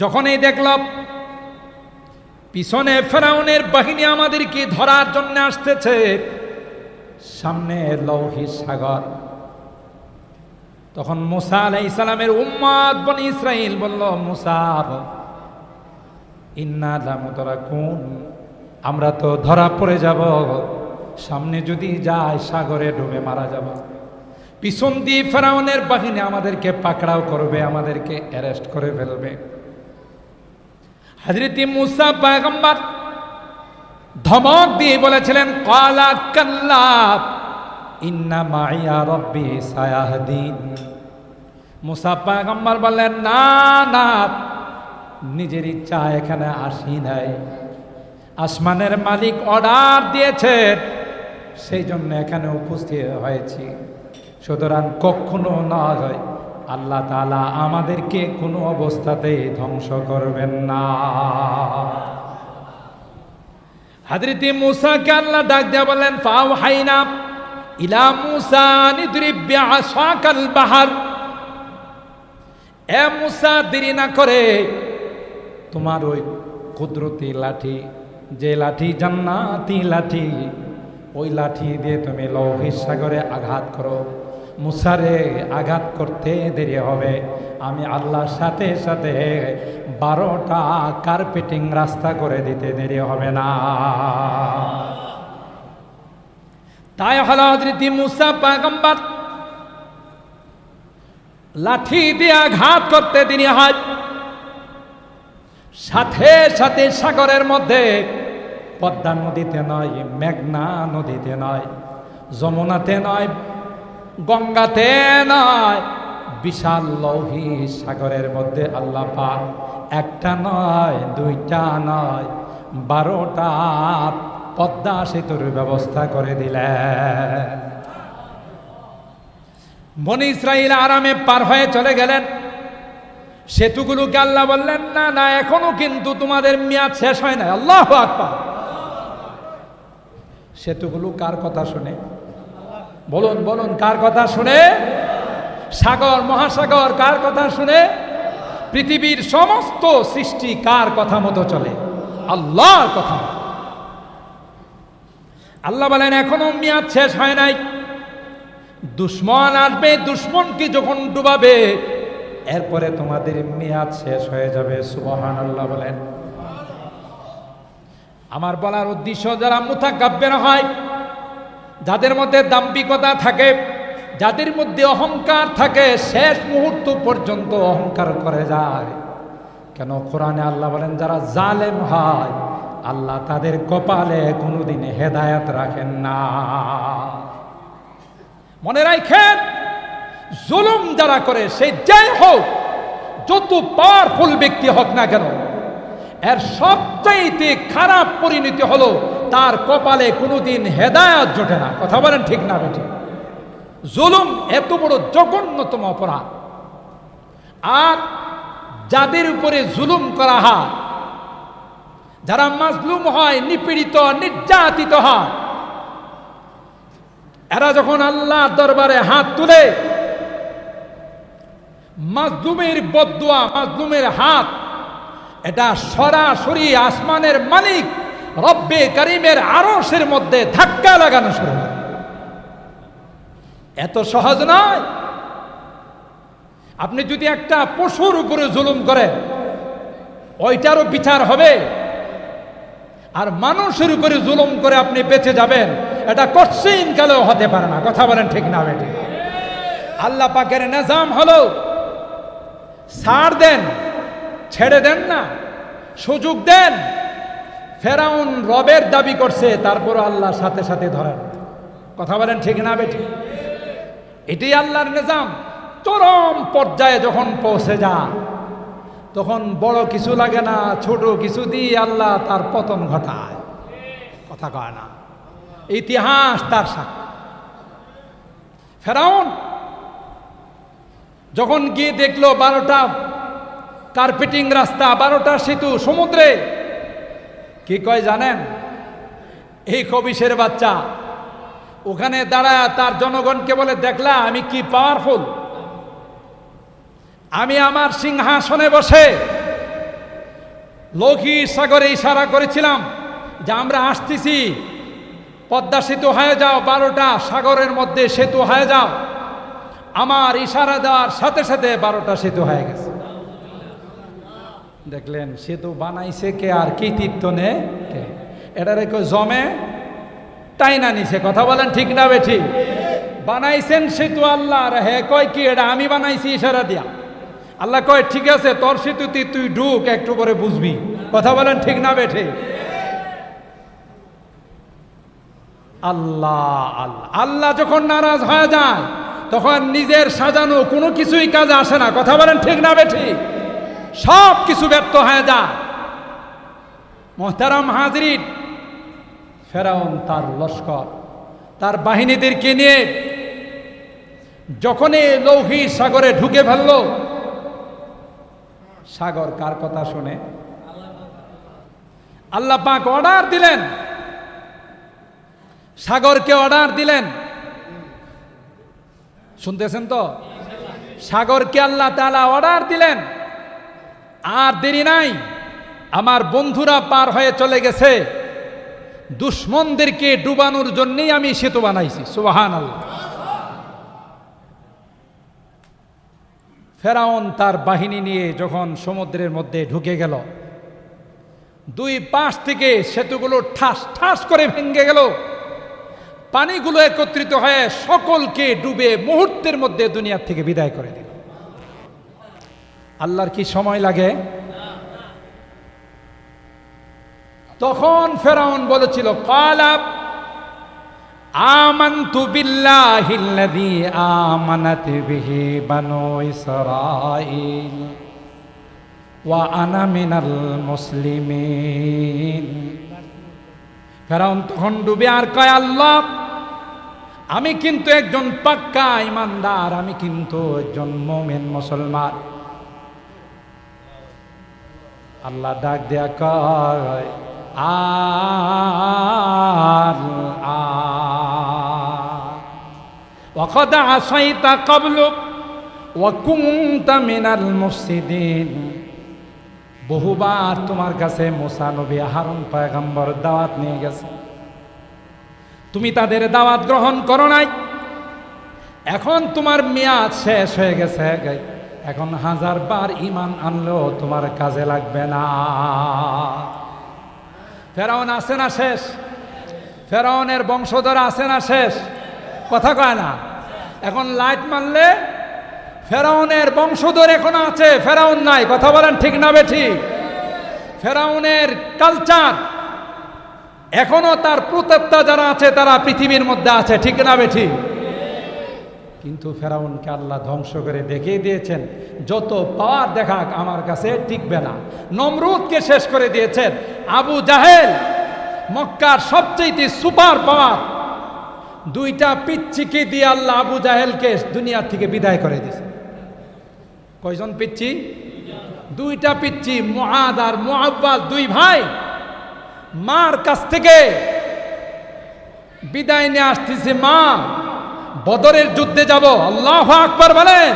যখন এই দেখলাম পিছনে ফেরাউনের বাহিনী আমাদেরকে ধরার জন্য আসতেছে, সামনে লৌহি সাগর। তখন মুসা আলাই ইসলামের উম্মাদ বনি ইসরাইল বলল মুসাব ইন্না লামুতরা কোন আমরা তো ধরা পড়ে যাব, সামনে যদি যায় সাগরে ডুবে মারা যাব। পিছন দিয়ে ফেরাউনের বাহিনী আমাদেরকে পাকড়াও করবে, আমাদেরকে অ্যারেস্ট করে ফেলবে। হজরত মুসা পায়গম্বর ধমক দিয়ে বলেছিলেন, কালা কাল্লা, ইন্না মাইয়া রব্বি সায়াহদিন। মুসা পায়গম্বর বললেন, না না, নিজের ইচ্ছা এখানে আসি নাই। আসমানের মালিক অর্ডার দিয়েছেন সেই জন্য এখানে উপস্থিত হয়েছি। সুতরাং কখনো না হয় আল্লাহ তালা আমাদেরকে কোনো অবস্থাতেই ধ্বংস করবেন না। হাজরতি মুসাকে আল্লাহ ডাক দেয়া বললেন, ফাও হাইনা ইলা মুসা নিদ্রিব্যা আশাকাল বাহার। এ মুসা, দেরি না করে তোমার ওই কুদরতি লাঠি, যে লাঠি জান্নাতি লাঠি, ওই লাঠি দিয়ে তুমি লৌহির সাগরে আঘাত করো। মুসারে আঘাত করতে দেরি হবে। আমি আল্লাহর সাথে সাথে বারোটা কার্পেটিং রাস্তা করে দিতে দেরি হবে না। তাই হলো হজরতি মুসা পাগম্বর লাঠি দিয়ে আঘাত করতে তিনি হয়। সাথে সাথে সাগরের মধ্যে পদ্মা নদীতে নয়, মেঘনা নদীতে নয়, যমুনাতে নয় গঙ্গাতে নয়, বিশাল লৌহি সাগরের মধ্যে আল্লাহ পাক একটা নয়, দুইটা নয়, বারোটা পদ্মা সেতুর ব্যবস্থা করে দিলেন। বনি ইসরাইল আরামে পার হয়ে চলে গেলেন। সেতুগুলোকে আল্লাহ বললেন, না না, এখনও কিন্তু তোমাদের মেয়াদ শেষ হয় না আল্লাহ আকবার। সেতুগুলো কার কথা শুনে? বলুন বলুন, কার কথা শুনে? সাগর, মহাসাগর, কার কথা শুনে? পৃথিবীর সমস্ত সৃষ্টি কার কথা মতো চলে? আল্লাহর কথা। আল্লাহ বলেন, এখনও মেয়াদ শেষ হয় নাই। দুশ্মন আসবে দুশ্মনকে যখন ডুবাবে? এরপরে তোমাদের মেয়াদ শেষ হয়ে যাবে। সুবহান আল্লাহ বলেন। আমার বলার উদ্দেশ্য, যারা মুথাকাব্যের হয় যাদের মধ্যে দাম্পিকতা থাকে, যাদের মধ্যে অহংকার থাকে, শেষ মুহূর্ত পর্যন্ত অহংকার করে যায়। কেন? কোরআনে আল্লাহ বলেন, যারা জালেম হয়, আল্লাহ তাদের কপালে কোনোদিন হেদায়াত রাখেন না। মনে রাখেন, জুলুম যারা করে, সে যাই হোক, যত পাওয়ারফুল ব্যক্তি হোক না কেন এর সবচাইতে খারাপ পরিণতি হলো, তার কপালে কোনোদিন হেদায়াত জোটে না। কথা বলেন ঠিক না বেঠি? জুলুম এত বড় জঘন্যতম অপরাধ। আর যাদের উপরে জুলুম করা হয়, যারা মাজলুম হয়, নিপীড়িত, নির্যাতিত হয়, এরা যখন আল্লাহ দরবারে হাত তুলে, মাজলুমের বদুয়া, মাজলুমের হাত এটা সরাসরি আসমানের মালিক, রব্বে করিমের আরসের মধ্যে ধাক্কা লাগানো শুরু এত সহজ নয়। আপনি যদি একটা পশুর উপরে জুলুম করেন, ওইটারও বিচার হবে। আর মানুষের উপরে জুলুম করে আপনি বেঁচে যাবেন, এটা কঠিন কালেও হতে পারে না। কথা বলেন ঠিক না, বেটি? আল্লাহ পাকের নিজাম হলো সার দেন ছেড়ে দেন না, সুযোগ দেন। ফেরাউন রবের দাবি করছে তারপর আল্লাহ সাথে সাথে ধরেন। কথা বলেন ঠিক না বেটি এটি আল্লাহর নিজাম। চরম পর্যায়ে যখন পৌঁছে যা তখন বড় কিছু লাগে না, ছোট কিছু দিয়ে আল্লাহ তার পতন ঘটায়। কথা কয় না। ইতিহাস তার সাক্ষী ফেরাউন যখন গিয়ে দেখল বারোটা কার্পেটিং রাস্তা, বারোটা সেতু, সমুদ্রে। কি কয় জানেন? এই কবিশের বাচ্চা, ওখানে দাঁড়ায় তার জনগণকে বলে, দেখলা, আমি কি পাওয়ারফুল আমি আমার সিংহাসনে বসে লৌহিক সাগরে ইশারা করেছিলাম যে আমরা আসতেছি। পদ্মা সেতু হয়ে যাও, বারোটা সাগরের মধ্যে সেতু হয়ে যাও। আমার ইশারা দেওয়ার সাথে সাথে বারোটা সেতু হয়ে গেছে। দেখলেন সেতু বানাইছে কে আর কৃতিত্ব নে কে? এটা রেখে জমে তাই না নিছে? কথা বলেন ঠিক না বেঠি? বানাইছেন সেতু আল্লাহ, আর হে কয় কি, এটা আমি বানাইছি ইশারা দিয়া। আল্লাহ কয়, ঠিক আছে, তোর সেতুতে তুই ঢুক, একটু করে বুঝবি। কথা বলেন ঠিক না বেঠে? আল্লাহ আল্লাহ আল্লাহ যখন নারাজ হয়ে যায়, তখন নিজের সাজানো কোনো কিছুই কাজে আসে না। কথা বলেন ঠিক না বেঠি? সব কিছু ব্যর্থ হয়ে যায়। মোহতারাম হাজরিন, ফেরাউন তার লস্কর, তার বাহিনীদেরকে নিয়ে যখনই লৌহি সাগরে ঢুকে ফেলল, সাগর কার কথা শুনে? আল্লাহ পাক অর্ডার দিলেন। সাগরকে অর্ডার দিলেন। শুনতেছেন তো? সাগরকে আল্লাহ তালা অর্ডার দিলেন। আর দেরি নাই। আমার বন্ধুরা পার হয়ে চলে গেছে। দুশ্মনদেরকে ডুবানোর জন্যই আমি সেতু বানাইছি। সুবাহান আল্লাহ ফেরাউন তার বাহিনী নিয়ে যখন সমুদ্রের মধ্যে ঢুকে গেল, দুই পাশ থেকে সেতুগুলো ঠাস ঠাস করে ভেঙে গেল। পানিগুলো একত্রিত হয়ে সকলকে ডুবে মুহূর্তের মধ্যে দুনিয়ার থেকে বিদায় করে দিল। আল্লাহর কি সময় লাগে? তখন ফেরাউন বলেছিল কালাব আমান্তু বিল্লাহিল্লাযী আমানাত বিহি বানু ইসরাঈল ওয়া আনা মিনাল মুসলিমিন। ফেরাউন তখন ডুবে, আর কয়, আল্লাহ, আমি কিন্তু একজন পাক্কা ইমানদার, আমি কিন্তু একজন মোমেন মুসলমান। আল্লাহ ডাক দেয়া কয় আর وقد عصيت قبل وكنت من المفسدين বহুবার তোমার কাছে মোসা নবী হারুন পয়গম্বর দাওয়াত নিয়ে গেছে তুমি তাদের দাওয়াত গ্রহণ করো নাই এখন তোমার মেয়াদ শেষ হয়ে গেছে এখন হাজার বার ইমান আনলেও তোমার কাজে লাগবে না। ফেরাউন আছে না শেষ? ফেরাউনের বংশধর আছে না শেষ? কথা কয় না। এখন লাইট মারলে ফেরাউনের বংশধর এখন আছে, ফেরাউন নাই। কথা বলেন ঠিক না বেঠি? ফেরাউনের কালচার এখনও তার প্রত্যেকটা যারা আছে, তারা পৃথিবীর মধ্যে আছে, ঠিক না বেঠি? কিন্তু ফেরাউনকে আল্লাহ ধ্বংস করে দেখিয়ে দিয়েছেন, যত পাওয়ার দেখাক আমার কাছে টিকবে না। নমরুদকে শেষ করে দিয়েছেন আবু জাহেল, মক্কার সবচেয়ে সুপার পাওয়ার। দুইটা পিচ্ছিকে দিয়ে আল্লাহ আবু জাহেলকে দুনিয়া থেকে বিদায় করে দিয়েছে। কয়জন পিচ্ছি? দুইটা পিচ্ছি মহাদ আর মোহাব্বাস দুই ভাই। মার কাছ থেকে বিদায় নিয়ে আসতেছে মা। বদরের যুদ্ধে যাব। আল্লাহ আকবর বলেন।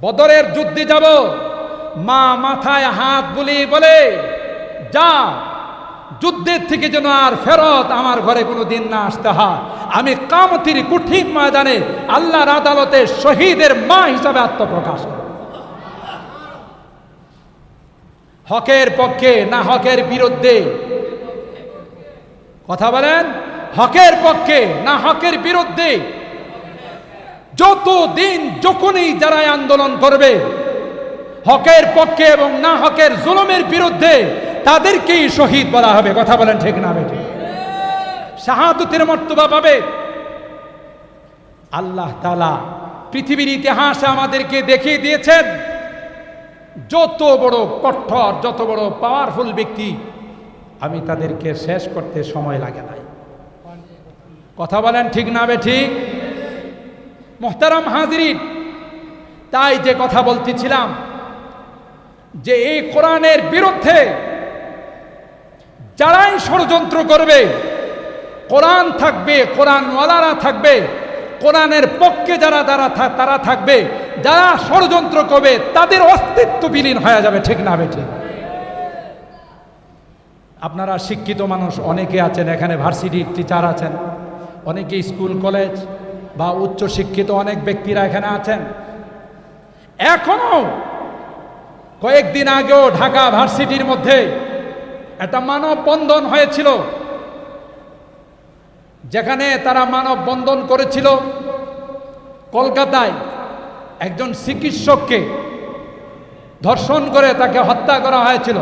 বদরের যুদ্ধে যাব। মা মাথায় হাত বুলি বলে, যা, যুদ্ধের থেকে যেন আর ফেরত আমার ঘরে কোনো দিন না আসতে হয়। আমি কামতির কঠিন ময়দানে আল্লাহর আদালতে শহীদের মা হিসাবে আত্মপ্রকাশ হকের পক্ষে না হকের বিরুদ্ধে? কথা বলেন। হকের পক্ষে না হকের বিরুদ্ধে যত দিন যখনই যারা আন্দোলন করবে, হকের পক্ষে এবং না হকের জুলমের বিরুদ্ধে তাদেরকেই শহীদ বলা হবে। কথা বলেন ঠিক না বেঠে? শাহাদতের মর্তবা পাবে। আল্লাহ তালা পৃথিবীর ইতিহাসে আমাদেরকে দেখিয়ে দিয়েছেন, যত বড় কঠোর, যত বড় পাওয়ারফুল ব্যক্তি, আমি তাদেরকে শেষ করতে সময় লাগে নাই। কথা বলেন ঠিক না বে ঠিক? মোহতারাম হাজরিন, তাই যে কথা বলতেছিলাম যে এই কোরআনের বিরুদ্ধে যারাই ষড়যন্ত্র করবে, কোরআন থাকবে, কোরআনওয়ালারা থাকবে, কোরআনের পক্ষে যারা যারা তারা থাকবে, যারা ষড়যন্ত্র করবে, তাদের অস্তিত্ব বিলীন হয়ে যাবে, ঠিক না বেঠি আপনারা শিক্ষিত মানুষ, অনেকে আছেন, এখানে ভার্সিটির টিচার আছেন। অনেকে স্কুল, কলেজ বা উচ্চ শিক্ষিত অনেক ব্যক্তিরা এখানে আছেন। এখনও কয়েকদিন আগেও ঢাকা ভার্সিটির মধ্যে একটা মানববন্ধন হয়েছিল, যেখানে তারা মানববন্ধন করেছিল কলকাতায় একজন চিকিৎসককে ধর্ষণ করে তাকে হত্যা করা হয়েছিল।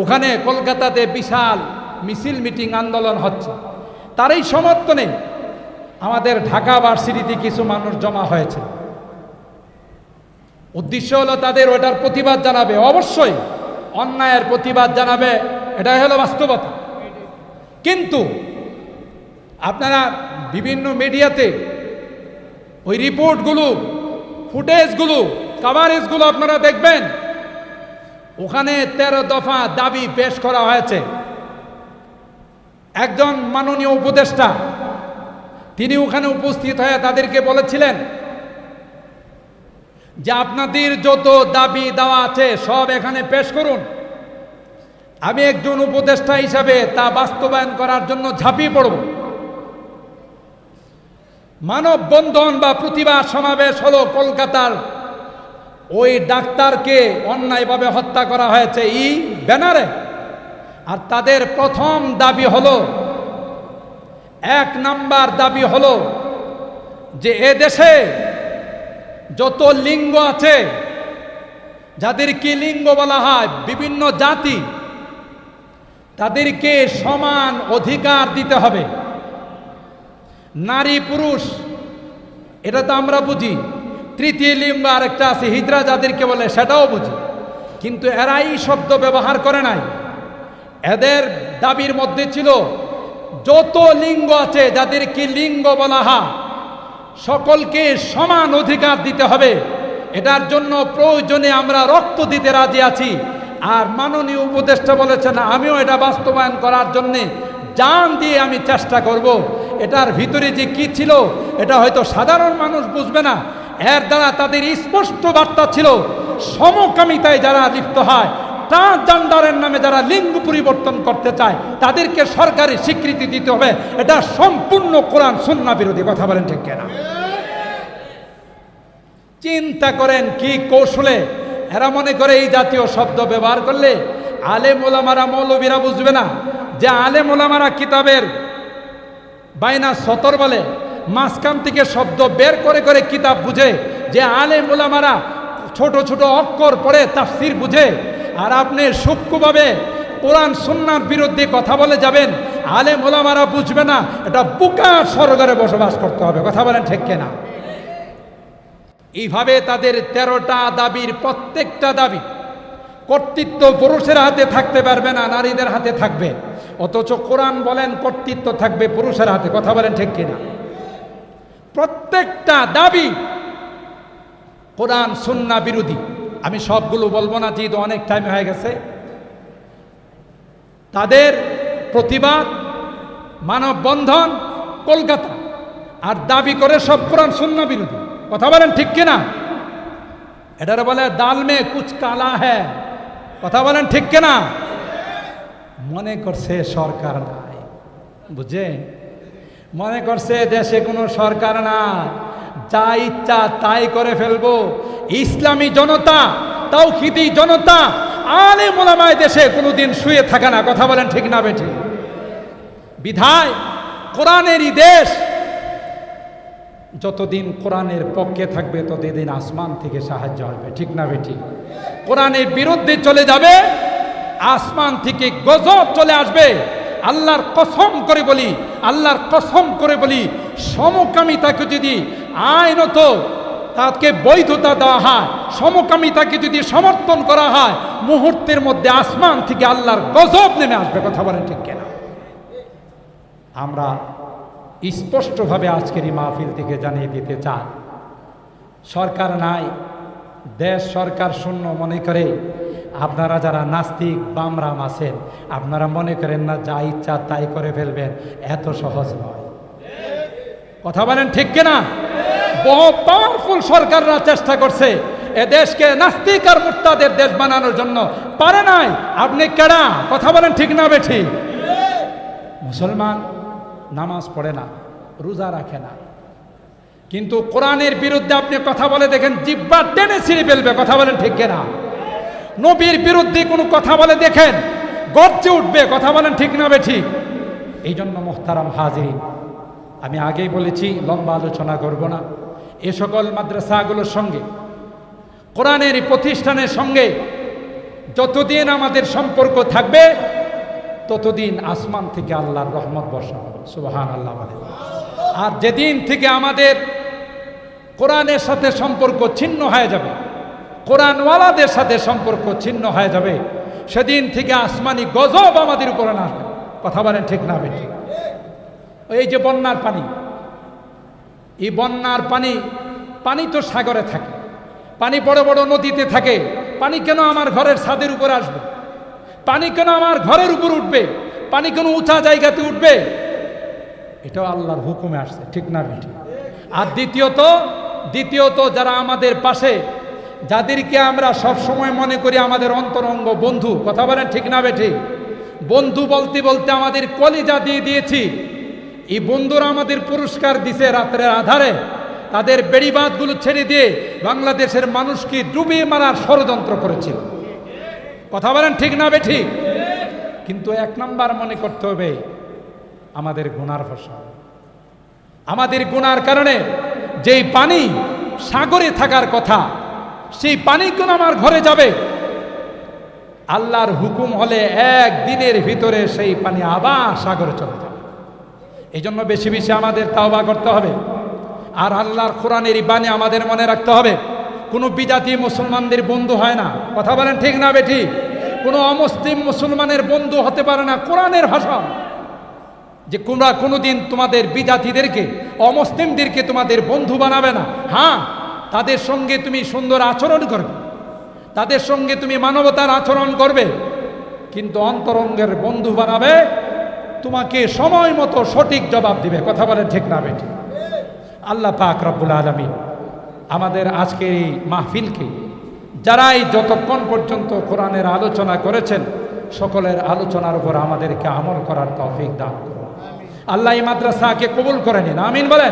ওখানে কলকাতাতে বিশাল মিছিল, মিটিং, আন্দোলন হচ্ছে। তারই সমর্থনে আমাদের ঢাকা ভার্সিটিতে কিছু মানুষ জমা হয়েছে। উদ্দেশ্য হলো তাদের ওটার প্রতিবাদ জানাবে। অবশ্যই অন্যায়ের প্রতিবাদ জানাবে, এটাই হলো বাস্তবতা। কিন্তু আপনারা বিভিন্ন মিডিয়াতে ওই রিপোর্টগুলো, ফুটেজগুলো, কাভারেজগুলো আপনারা দেখবেন। ওখানে তেরো দফা দাবি পেশ করা হয়েছে। একজন মাননীয় উপদেষ্টা, তিনি ওখানে উপস্থিত হয়ে তাদেরকে বলেছিলেন যে আপনাদের যত দাবি দেওয়া আছে সব এখানে পেশ করুন। আমি একজন উপদেষ্টা হিসাবে তা বাস্তবায়ন করার জন্য ঝাঁপিয়ে পড়ব। মানববন্ধন বা প্রতিবাদ সমাবেশ হলো কলকাতার ওই ডাক্তারকে অন্যায়ভাবে হত্যা করা হয়েছে। ই ব্যানারে আর তাদের প্রথম দাবি হলো, এক নাম্বার দাবি হলো যে এ দেশে যত লিঙ্গ আছে, যাদের কি লিঙ্গ বলা হয়, বিভিন্ন জাতি, তাদেরকে সমান অধিকার দিতে হবে। নারী, পুরুষ, এটা তো আমরা বুঝি। তৃতীয় লিঙ্গ আরেকটা আছে, হিজরা যাদেরকে বলে, সেটাও বুঝি। কিন্তু এরাই শব্দ ব্যবহার করে নাই। এদের দাবির মধ্যে ছিল, যত লিঙ্গ আছে যাদেরকে লিঙ্গ বলা হয়, সকলকে সমান অধিকার দিতে হবে। এটার জন্য প্রয়োজনে আমরা রক্ত দিতে রাজি আছি। আর মাননীয় উপদেষ্টা বলেছেন, আমিও এটা বাস্তবায়ন করার জন্যে জান দিয়ে আমি চেষ্টা করব। এটার ভিতরে যে কি ছিল, এটা হয়তো সাধারণ মানুষ বুঝবে না। এর দ্বারা তাদের স্পষ্ট বার্তা ছিল, সমকামিতায় যারা লিপ্ত হয় ট্রান্সজেন্ডারের নামে যারা লিঙ্গ পরিবর্তন করতে চায়, তাদেরকে সরকারি স্বীকৃতি দিতে হবে। এটা সম্পূর্ণ কোরআন সুন্না বিরোধী, কথা বলেন ঠিক কেনা? চিন্তা করেন কি কৌশলে? এরা মনে করে এই জাতীয় শব্দ ব্যবহার করলে আলেম ওলামারা মৌলবীরা বুঝবে না যে আলেম ওলামারা কিতাবের বাইনা সতর বলে। মাঝখান থেকে শব্দ বের করে করে কিতাব বুঝে যে আলেম ওলামারা ছোট ছোট অক্ষর পড়ে তাফসির বুঝে। আর আপনি সূক্ষ্মভাবে কোরআন, সুন্নার বিরুদ্ধে কথা বলে যাবেন, আলেম মোলামারা বুঝবে না, এটা বুকার সরগরে বসবাস করতে হবে, কথা বলেন ঠিক কেনা? এইভাবে তাদের তেরোটা দাবির প্রত্যেকটা দাবি কর্তৃত্ব পুরুষের হাতে থাকতে পারবে না, নারীদের হাতে থাকবে। অথচ কোরআন বলেন কর্তৃত্ব থাকবে পুরুষের হাতে, কথা বলেন ঠিক কিনা? প্রত্যেকটা দাবি কোরআন, সুন্না বিরোধী। আমি সবগুলো বলব না, যেহেতু অনেক টাইম হয়ে গেছে। তাদের প্রতিবাদ, মানববন্ধন কলকাতা। আর দাবি করে সব কোরআন শূন্য বিরোধী। কথা বলেন ঠিক কিনা? এটার বলে, দাল মে কুচ কালা হ্যাঁ কথা বলেন ঠিক কিনা? মনে করছে সরকার নাই। বুঝে মনে করছে দেশে কোনো সরকার না। যা ইচ্ছা তাই করে ফেলব। ইসলামী জনতা তাও খিদি জনতা আলে মোলামায় দেশে কোনোদিন শুয়ে থাকে না। কথা বলেন ঠিক না বেঠি। বিধায় কোরআনেরই দেশ। যতদিন কোরআনের পক্ষে থাকবে, ততদিন আসমান থেকে সাহায্য আসবে। ঠিক না বেটি কোরআনের বিরুদ্ধে চলে যাবে, আসমান থেকে গজব চলে আসবে। আল্লাহর কসম করে বলি, আল্লাহর কসম করে বলি, সমকামিতাকে যদি আইনত তাকে বৈধতা দেওয়া হয়, সমকামিতাকে যদি সমর্থন করা হয়, মুহূর্তের মধ্যে আসমান থেকে আল্লাহর গজব নেমে আসবে, কথা বলেন ঠিক কেনা? আমরা স্পষ্টভাবে আজকের এই মাহফিল থেকে জানিয়ে দিতে চাই, সরকার নাই, দেশ সরকার শূন্য মনে করে আপনারা যারা নাস্তিক, বামরাম আছেন, আপনারা মনে করেন না, যা ইচ্ছা তাই করে ফেলবেন, এত সহজ নয়। কথা বলেন ঠিক কিনা? বহু পাওয়ারফুল সরকাররা চেষ্টা করছে এ দেশকে নাস্তিক আর মুক্তাদের দেশ বানানোর জন্য। পারে নাই? আপনি কেডা? কথা বলেন ঠিক না, বেঠি? মুসলমান নামাজ পড়ে না, রোজা রাখে না। কিন্তু কোরআনের বিরুদ্ধে আপনি কথা বলে দেখেন, জিব্বা টেনে ছিঁড়ে ফেলবে, কথা বলেন ঠিক কিনা? নবীর বিরুদ্ধে কোনো কথা বলে দেখেন, গর্জে উঠবে, কথা বলেন ঠিক না বে ঠিক। এই জন্য মোহতারাম হাজির আমি আগেই বলেছি, লম্বা আলোচনা করব না। এ সকল মাদ্রাসাগুলোর সঙ্গে, কোরআনের প্রতিষ্ঠানের সঙ্গে যতদিন আমাদের সম্পর্ক থাকবে, ততদিন আসমান থেকে আল্লাহর রহমত বর্ষা হবে। সুবাহান আল্লাহ বলে। আর যেদিন থেকে আমাদের কোরআনের সাথে সম্পর্ক ছিন্ন হয়ে যাবে কোরআনওয়ালাদের সাথে সম্পর্ক ছিন্ন হয়ে যাবে। সেদিন থেকে আসমানি গজব আমাদের উপরে না আসবে কথা বলেন ঠিক না বেঠি? এই যে বন্যার পানি, এই বন্যার পানি পানি তো সাগরে থাকে, পানি বড় বড় নদীতে থাকে, পানি কেন আমার ঘরের ছাদের উপরে আসবে? পানি কেন আমার ঘরের উপর উঠবে? পানি কেন উঁচা জায়গাতে উঠবে? এটাও আল্লাহর হুকুমে আসছে, ঠিক না বেঠি? আর দ্বিতীয়ত দ্বিতীয়ত যারা আমাদের পাশে যাদেরকে আমরা সব সময় মনে করি আমাদের অন্তরঙ্গ বন্ধু, কথা বলেন ঠিক না বেঠি? বন্ধু বলতে বলতে আমাদের কলিজা দিয়ে দিয়েছি। এই বন্ধুরা আমাদের পুরস্কার দিছে রাত্রের আধারে। তাদের বেড়িবাদগুলো ছেড়ে দিয়ে বাংলাদেশের মানুষকে ডুবিয়ে মারার ষড়যন্ত্র করেছিল। কথা বলেন ঠিক না বেঠি? কিন্তু এক নাম্বার মনে করতে হবে, আমাদের গুনার ফসল আমাদের গুনার কারণে যেই পানি সাগরে থাকার কথা সেই পানি কোন আমার ঘরে যাবে। আল্লাহর হুকুম হলে এক দিনের ভিতরে সেই পানি আবার সাগরে চলে যাবে। এই জন্য বেশি বেশি আমাদের তাওবা করতে হবে। আর আল্লাহর কোরআনের বাণী আমাদের মনে রাখতে হবে। কোনো বিজাতি মুসলমানদের বন্ধু হয় না। কথা বলেন ঠিক না বেঠি? কোনো অমুসলিম মুসলমানের বন্ধু হতে পারে না কোরআনের ভাষা। যে তোমরা কোনোদিন তোমাদের বিজাতিদেরকে, অমুসলিমদেরকে তোমাদের বন্ধু বানাবে না। হ্যাঁ তাদের সঙ্গে তুমি সুন্দর আচরণ করবে। তাদের সঙ্গে তুমি মানবতার আচরণ করবে। কিন্তু অন্তরঙ্গের বন্ধু বানাবে, তোমাকে সময় মতো সঠিক জবাব দিবে। কথা বলে ঠিক না বেঠি। আল্লাহ পাক রব্বুল আলমী আমাদের আজকের এই মাহফিলকে, যারাই যতক্ষণ পর্যন্ত কোরআনের আলোচনা করেছেন, সকলের আলোচনার উপর আমাদেরকে আমল করার তৌফিক দান করুন। আল্লাহ এই মাদ্রাসাকে কবুল করে নিন। আমিন বলেন।